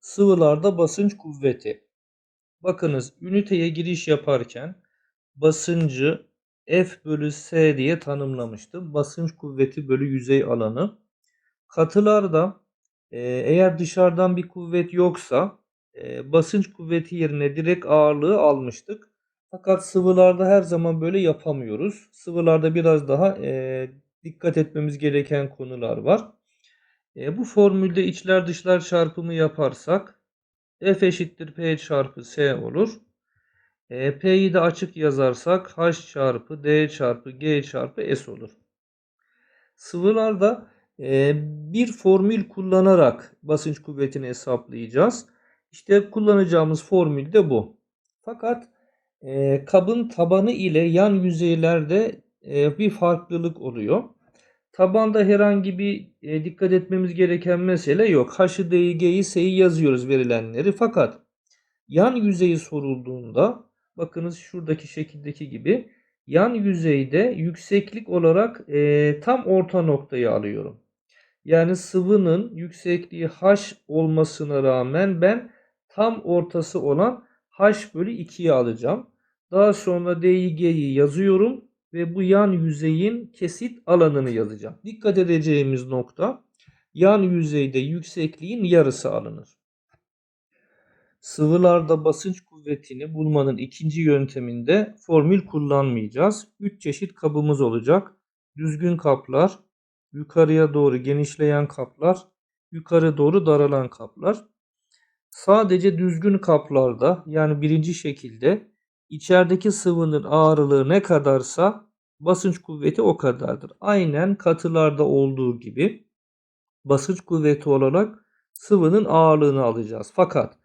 Sıvılarda basınç kuvveti. Bakınız üniteye giriş yaparken basıncı F bölü S diye tanımlamıştım. Basınç kuvveti bölü yüzey alanı. Katılarda e, eğer dışarıdan bir kuvvet yoksa e, basınç kuvveti yerine direkt ağırlığı almıştık. Fakat sıvılarda her zaman böyle yapamıyoruz. Sıvılarda biraz daha e, dikkat etmemiz gereken konular var. E, bu formülde içler dışlar çarpımı yaparsak F eşittir P çarpı S olur. E, P'yi de açık yazarsak H çarpı D çarpı G çarpı S olur. Sıvılarda e, bir formül kullanarak basınç kuvvetini hesaplayacağız. İşte kullanacağımız formül de bu. Fakat e, kabın tabanı ile yan yüzeylerde e, bir farklılık oluyor. Tabanda herhangi bir e, dikkat etmemiz gereken mesele yok. H'ı, D'yi, G'yi, S'yi yazıyoruz verilenleri. Fakat yan yüzeyi sorulduğunda bakınız şuradaki şekildeki gibi yan yüzeyde yükseklik olarak e, tam orta noktayı alıyorum. Yani sıvının yüksekliği H olmasına rağmen ben tam ortası olan H bölü 2'yi alacağım. Daha sonra D'yi yazıyorum ve bu yan yüzeyin kesit alanını yazacağım. Dikkat edeceğimiz nokta yan yüzeyde yüksekliğin yarısı alınır. Sıvılarda basınç kuvvetini bulmanın ikinci yönteminde formül kullanmayacağız. 3 çeşit kabımız olacak. Düzgün kaplar, yukarıya doğru genişleyen kaplar, yukarı doğru daralan kaplar. Sadece düzgün kaplarda yani birinci şekilde içerideki sıvının ağırlığı ne kadarsa basınç kuvveti o kadardır. Aynen katılarda olduğu gibi basınç kuvveti olarak sıvının ağırlığını alacağız. Fakat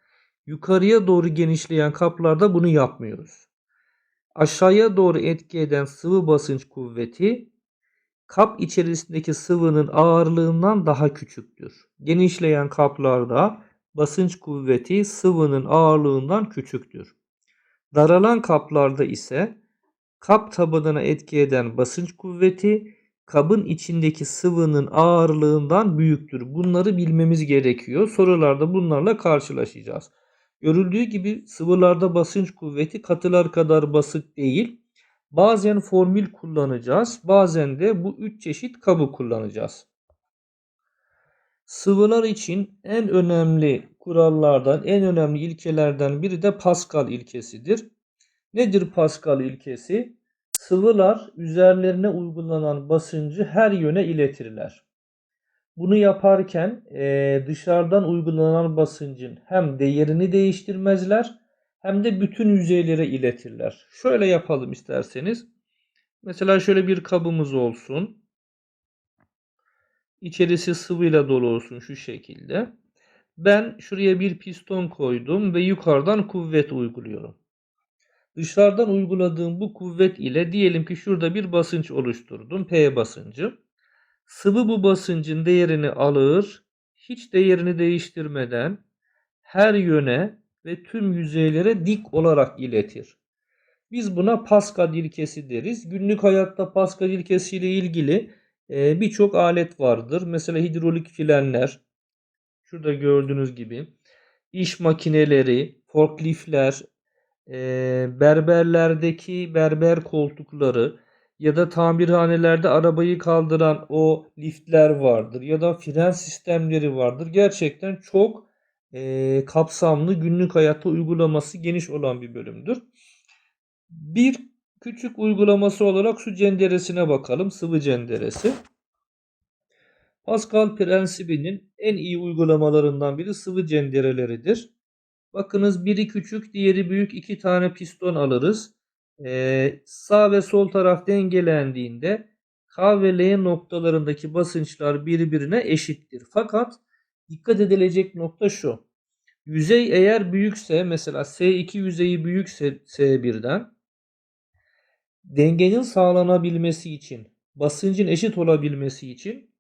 yukarıya doğru genişleyen kaplarda bunu yapmıyoruz. Aşağıya doğru etki eden sıvı basınç kuvveti kap içerisindeki sıvının ağırlığından daha küçüktür. Genişleyen kaplarda basınç kuvveti sıvının ağırlığından küçüktür. Daralan kaplarda ise kap tabanına etki eden basınç kuvveti kabın içindeki sıvının ağırlığından büyüktür. Bunları bilmemiz gerekiyor. Sorularda bunlarla karşılaşacağız. Görüldüğü gibi sıvılarda basınç kuvveti katılar kadar basık değil. Bazen formül kullanacağız. Bazen de bu üç çeşit kabı kullanacağız. Sıvılar için en önemli kurallardan, en önemli ilkelerden biri de Pascal ilkesidir. Nedir Pascal ilkesi? Sıvılar üzerlerine uygulanan basıncı her yöne iletirler. Bunu yaparken e, dışarıdan uygulanan basıncın hem değerini değiştirmezler hem de bütün yüzeylere iletirler. Şöyle yapalım isterseniz. Mesela şöyle bir kabımız olsun. İçerisi sıvıyla dolu olsun şu şekilde. Ben şuraya bir piston koydum ve yukarıdan kuvvet uyguluyorum. Dışarıdan uyguladığım bu kuvvet ile diyelim ki şurada bir basınç oluşturdum. P basıncı. Sıvı bu basıncın değerini alır. Hiç değerini değiştirmeden her yöne ve tüm yüzeylere dik olarak iletir. Biz buna Pascal ilkesi deriz. Günlük hayatta Pascal ilkesi ile ilgili birçok alet vardır. Mesela hidrolik frenler, şurada gördüğünüz gibi iş makineleri, forkliftler, e, berberlerdeki berber koltukları ya da tamirhanelerde arabayı kaldıran o liftler vardır ya da fren sistemleri vardır. Gerçekten çok e, kapsamlı günlük hayatta uygulaması geniş olan bir bölümdür. Bir küçük uygulaması olarak su cenderesine bakalım. Sıvı cenderesi. Pascal prensibinin en iyi uygulamalarından biri sıvı cendereleridir. Bakınız biri küçük diğeri büyük iki tane piston alırız. Ee, sağ ve sol taraf dengelendiğinde K ve L noktalarındaki basınçlar birbirine eşittir. Fakat dikkat edilecek nokta şu. Yüzey eğer büyükse mesela S2 yüzeyi büyükse S1'den dengenin sağlanabilmesi için basıncın eşit olabilmesi için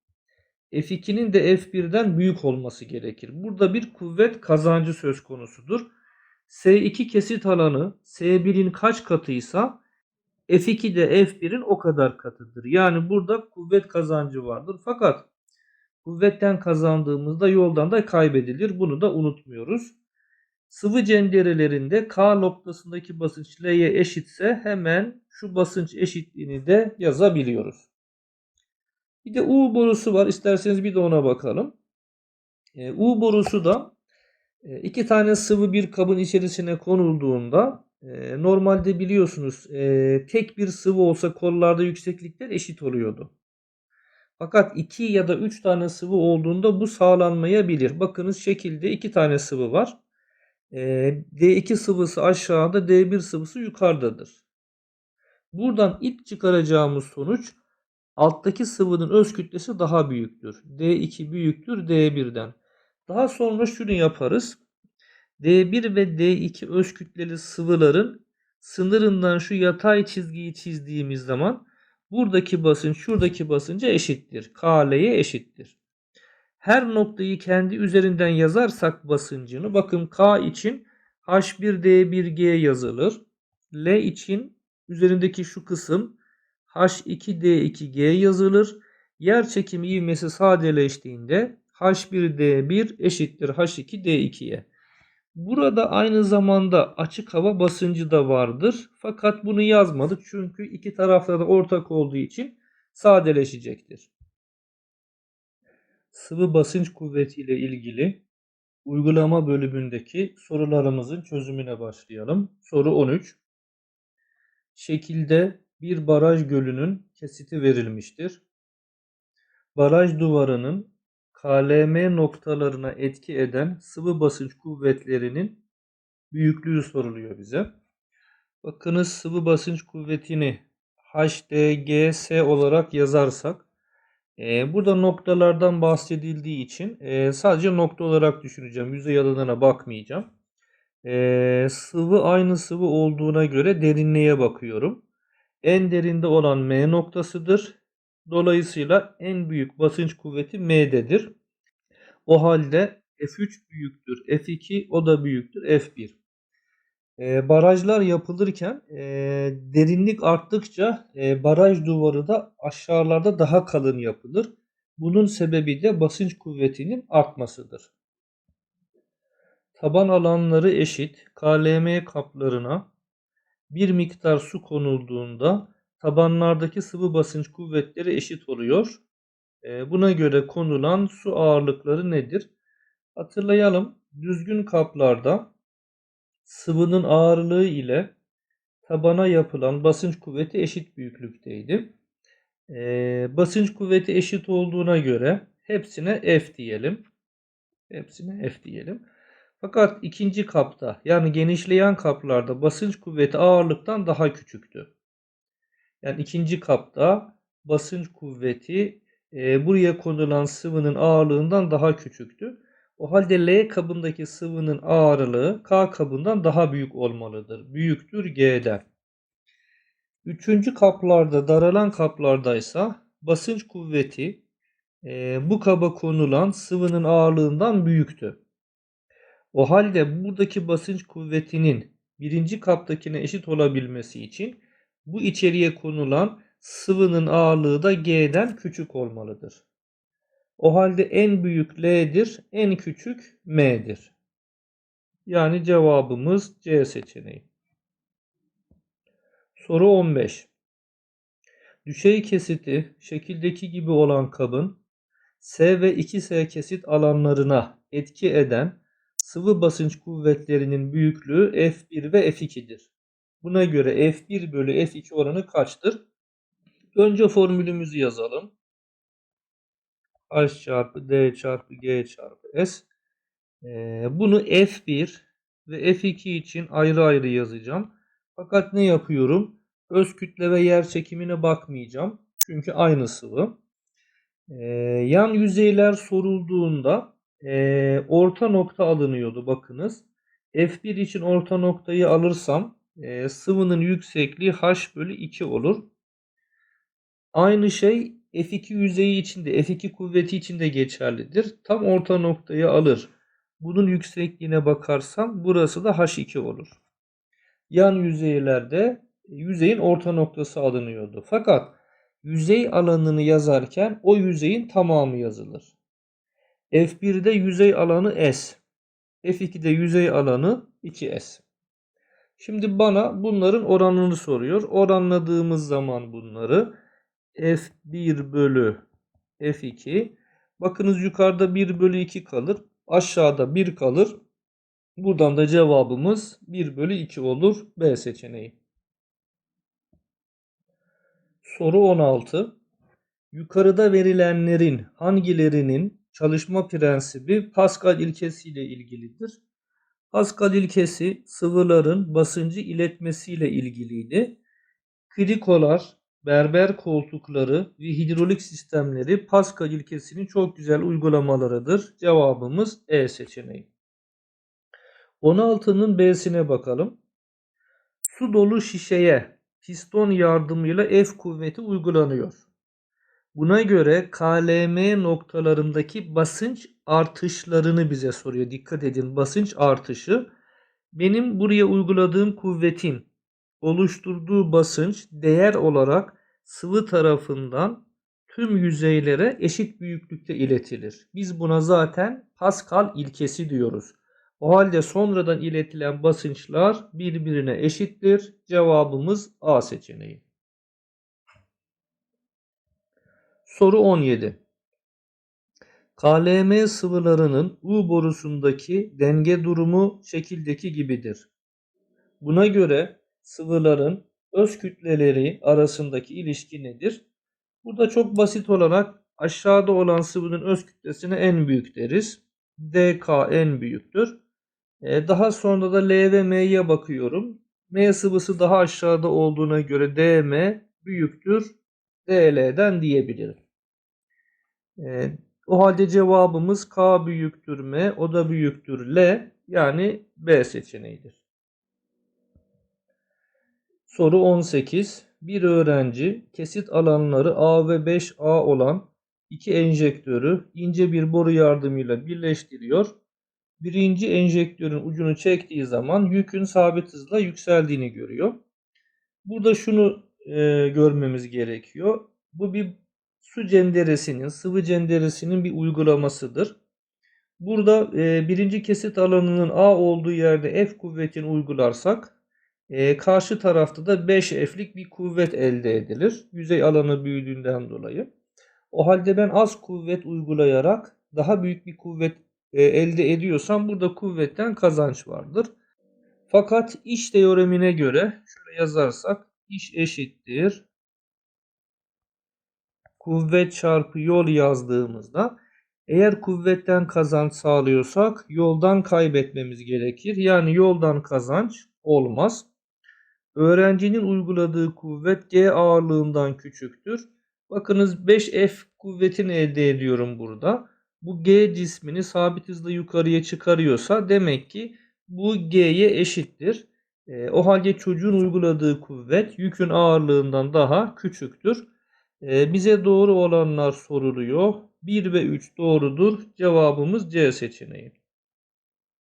F2'nin de F1'den büyük olması gerekir. Burada bir kuvvet kazancı söz konusudur. S2 kesit alanı S1'in kaç katıysa F2 de F1'in o kadar katıdır. Yani burada kuvvet kazancı vardır. Fakat kuvvetten kazandığımızda yoldan da kaybedilir. Bunu da unutmuyoruz. Sıvı cenderelerinde K noktasındaki basınç L'ye eşitse hemen şu basınç eşitliğini de yazabiliyoruz. Bir de U borusu var. İsterseniz bir de ona bakalım. E, U borusu da e, iki tane sıvı bir kabın içerisine konulduğunda e, normalde biliyorsunuz e, tek bir sıvı olsa kollarda yükseklikler eşit oluyordu. Fakat 2 ya da 3 tane sıvı olduğunda bu sağlanmayabilir. Bakınız şekilde 2 tane sıvı var. E, D2 sıvısı aşağıda, D1 sıvısı yukarıdadır. Buradan ilk çıkaracağımız sonuç alttaki sıvının öz kütlesi daha büyüktür. D2 büyüktür D1'den. Daha sonra şunu yaparız. D1 ve D2 öz kütleli sıvıların sınırından şu yatay çizgiyi çizdiğimiz zaman buradaki basınç şuradaki basınca eşittir. KL'ye eşittir. Her noktayı kendi üzerinden yazarsak basıncını bakın K için H1D1G yazılır. L için üzerindeki şu kısım H2D2G yazılır. Yer çekimi ivmesi sadeleştiğinde H1D1 eşittir H2D2'ye. Burada aynı zamanda açık hava basıncı da vardır. Fakat bunu yazmadık çünkü iki tarafta da ortak olduğu için sadeleşecektir. Sıvı basınç kuvveti ile ilgili uygulama bölümündeki sorularımızın çözümüne başlayalım. Soru 13. Şekilde bir baraj gölünün kesiti verilmiştir. Baraj duvarının KLM noktalarına etki eden sıvı basınç kuvvetlerinin büyüklüğü soruluyor bize. Bakınız sıvı basınç kuvvetini HDGS olarak yazarsak e, burada noktalardan bahsedildiği için e, sadece nokta olarak düşüneceğim. Yüzey alanına bakmayacağım. E, sıvı aynı sıvı olduğuna göre derinliğe bakıyorum. En derinde olan M noktasıdır. Dolayısıyla en büyük basınç kuvveti M'dedir. O halde F3 büyüktür F2 o da büyüktür F1. E, barajlar yapılırken e, derinlik arttıkça e, baraj duvarı da aşağılarda daha kalın yapılır. Bunun sebebi de basınç kuvvetinin artmasıdır. Taban alanları eşit KLM kaplarına bir miktar su konulduğunda tabanlardaki sıvı basınç kuvvetleri eşit oluyor. E, buna göre konulan su ağırlıkları nedir? Hatırlayalım. Düzgün kaplarda sıvının ağırlığı ile tabana yapılan basınç kuvveti eşit büyüklükteydi. E, basınç kuvveti eşit olduğuna göre hepsine F diyelim. Hepsine F diyelim. Fakat ikinci kapta yani genişleyen kaplarda basınç kuvveti ağırlıktan daha küçüktü. Yani ikinci kapta basınç kuvveti e, buraya konulan sıvının ağırlığından daha küçüktü. O halde L kabındaki sıvının ağırlığı K kabından daha büyük olmalıdır. Büyüktür G'den. Üçüncü kaplarda daralan kaplardaysa basınç kuvveti e, bu kaba konulan sıvının ağırlığından büyüktü. O halde buradaki basınç kuvvetinin birinci kaptakine eşit olabilmesi için bu içeriye konulan sıvının ağırlığı da G'den küçük olmalıdır. O halde en büyük L'dir, en küçük M'dir. Yani cevabımız C seçeneği. Soru 15. Düşey kesiti şekildeki gibi olan kabın S ve 2S kesit alanlarına etki eden sıvı basınç kuvvetlerinin büyüklüğü F1 ve F2'dir. Buna göre F1 bölü F2 oranı kaçtır? Önce formülümüzü yazalım. H çarpı D çarpı G çarpı S. Ee, bunu F1 ve F2 için ayrı ayrı yazacağım. Fakat ne yapıyorum? Öz kütle ve yer çekimine bakmayacağım. Çünkü aynı sıvı. Ee, yan yüzeyler sorulduğunda e, orta nokta alınıyordu bakınız. F1 için orta noktayı alırsam e, sıvının yüksekliği H bölü 2 olur. Aynı şey F2 yüzeyi için de F2 kuvveti için de geçerlidir. Tam orta noktayı alır. Bunun yüksekliğine bakarsam burası da H2 olur. Yan yüzeylerde yüzeyin orta noktası alınıyordu. Fakat yüzey alanını yazarken o yüzeyin tamamı yazılır. F1'de yüzey alanı S. F2'de yüzey alanı 2S. Şimdi bana bunların oranını soruyor. Oranladığımız zaman bunları F1 bölü F2 bakınız yukarıda 1 bölü 2 kalır. Aşağıda 1 kalır. Buradan da cevabımız 1 bölü 2 olur. B seçeneği. Soru 16. Yukarıda verilenlerin hangilerinin çalışma prensibi Pascal ilkesiyle ilgilidir? Pascal ilkesi sıvıların basıncı iletmesiyle ilgiliydi. Krikolar, berber koltukları ve hidrolik sistemleri Pascal ilkesinin çok güzel uygulamalarıdır. Cevabımız E seçeneği. 16'nın B'sine bakalım. Su dolu şişeye piston yardımıyla F kuvveti uygulanıyor. Buna göre KLM noktalarındaki basınç artışlarını bize soruyor. Dikkat edin basınç artışı. Benim buraya uyguladığım kuvvetin oluşturduğu basınç değer olarak sıvı tarafından tüm yüzeylere eşit büyüklükte iletilir. Biz buna zaten Pascal ilkesi diyoruz. O halde sonradan iletilen basınçlar birbirine eşittir. Cevabımız A seçeneği. Soru 17. KLM sıvılarının U borusundaki denge durumu şekildeki gibidir. Buna göre sıvıların öz kütleleri arasındaki ilişki nedir? Burada çok basit olarak aşağıda olan sıvının öz kütlesine en büyük deriz. dk en büyüktür. Ee, daha sonra da L ve M'ye bakıyorum. M sıvısı daha aşağıda olduğuna göre dm büyüktür dl'den diyebilirim. Ee, o halde cevabımız K büyüktür M, o da büyüktür L. Yani B seçeneğidir. Soru 18. Bir öğrenci kesit alanları A ve 5A olan iki enjektörü ince bir boru yardımıyla birleştiriyor. Birinci enjektörün ucunu çektiği zaman yükün sabit hızla yükseldiğini görüyor. Burada şunu e, görmemiz gerekiyor. Bu bir su cenderesinin, sıvı cenderesinin bir uygulamasıdır. Burada e, birinci kesit alanının A olduğu yerde F kuvvetini uygularsak e, karşı tarafta da 5F'lik bir kuvvet elde edilir. Yüzey alanı büyüdüğünden dolayı. O halde ben az kuvvet uygulayarak daha büyük bir kuvvet e, elde ediyorsam burada kuvvetten kazanç vardır. Fakat iş teoremine göre şöyle yazarsak iş eşittir kuvvet çarpı yol yazdığımızda eğer kuvvetten kazanç sağlıyorsak yoldan kaybetmemiz gerekir. Yani yoldan kazanç olmaz. Öğrencinin uyguladığı kuvvet G ağırlığından küçüktür. Bakınız 5F kuvvetini elde ediyorum burada. Bu G cismini sabit hızla yukarıya çıkarıyorsa demek ki bu G'ye eşittir. E, o halde çocuğun uyguladığı kuvvet yükün ağırlığından daha küçüktür. E, bize doğru olanlar soruluyor. 1 ve 3 doğrudur. Cevabımız C seçeneği.